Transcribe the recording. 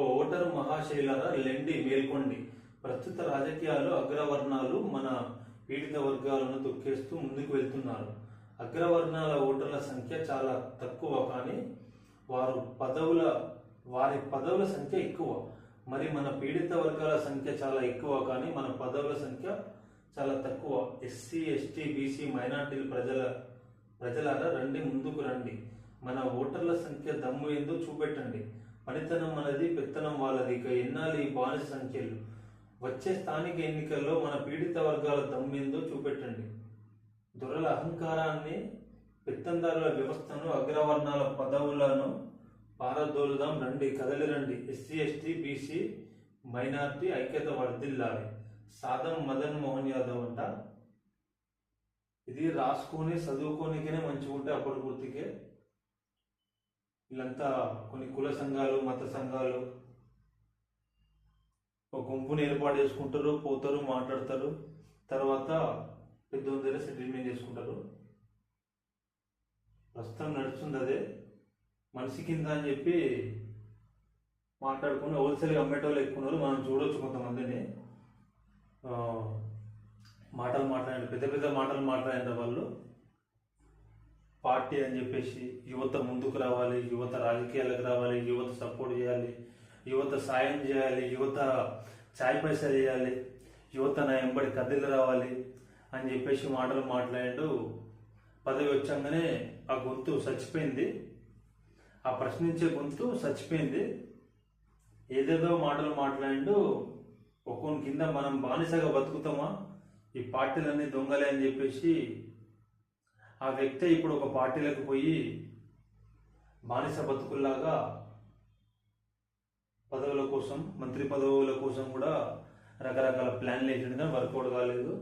Voter మహాశైలర లెండి మేల్కొండి. ప్రస్తుత రాజకీయాల్లో అగ్రవర్ణాలు మన పీడిత వర్గాలను తొక్కేస్తూ ముందుకు వెళ్తున్నారు. అగ్రవర్ణాల ఓటర్ల సంఖ్య చాలా తక్కువ కానీ వారు పదవుల వారి పదవుల సంఖ్య ఎక్కువ. మరి మన పీడిత వర్గాల సంఖ్య చాలా ఎక్కువ కానీ మన పదవుల సంఖ్య చాలా తక్కువ. ఎస్సీ ఎస్టీ బీసీ మైనార్టీల ప్రజల ప్రజలారా రండి ముందుకు రండి. మన ఓటర్ల సంఖ్య దమ్ము ఏందో చూపెట్టండి. పనితనం మనది పెత్తనం వాళ్ళది. ఇక ఎన్నాళ్ళు ఈ బానిస సంఖ్యలు? వచ్చే స్థానిక ఎన్నికల్లో మన పీడిత వర్గాల దమ్మేందో చూపెట్టండి. దొరల అహంకారాన్ని పెత్తందారుల వ్యవస్థను అగ్రవర్ణాల పదవులను పారదోలుదాం రండి కదలి రండి ఎస్సీ ఎస్టీ బీసీ మైనార్టీ ఐక్యత వర్ధిల్లాలి. సాదం మదన్ మోహన్ యాదవ్ అంట. ఇది రాసుకొని చదువుకోనికనే మంచిగా ఉంటే అప్పటి పూర్తికే వీళ్ళంతా కొన్ని కుల సంఘాలు మత సంఘాలు ఒక గుంపుని ఏర్పాటు చేసుకుంటారు పోతారు మాట్లాడతారు. తర్వాత పెద్ద దగ్గర సెటిల్మెంట్ చేసుకుంటారు. ప్రస్తుతం నడుస్తుంది అదే. మనిషి కింద అని చెప్పి మాట్లాడుకుని హోల్సేల్గా అమ్మేటోళ్ళు ఎక్కువ ఉన్నారు. మనం చూడొచ్చు కొంతమందిని. మాటలు మాట్లాడండి. పెద్ద పెద్ద మాటలు మాట్లాడారు వాళ్ళు. పార్టీ అని చెప్పేసి యువత ముందుకు రావాలి యువత రాజకీయాలకు రావాలి యువత సపోర్ట్ చేయాలి యువత సాయం చేయాలి యువత చాయ్ పైసా చేయాలి యువత నా ఎంబడి కదిలి రావాలి అని చెప్పేసి మాటలు మాట్లాడాడు. పదవి వచ్చాగానే ఆ గొంతు చచ్చిపోయింది. ఆ ప్రశ్నించే గొంతు చచ్చిపోయింది. ఏదేదో మాటలు మాట్లాడు ఒక్కొని కింద మనం బానిసగా బతుకుతామా? ఈ పార్టీలన్నీ దొంగలే అని చెప్పేసి ఆ వ్యక్తి ఇప్పుడు ఒక పార్టీలకు పోయి బానిస బతుకుల్లాగా పదవుల కోసం మంత్రి పదవుల కోసం కూడా రకరకాల ప్లాన్లు వేసిండు కానీ వర్కౌట్ కాలేదు.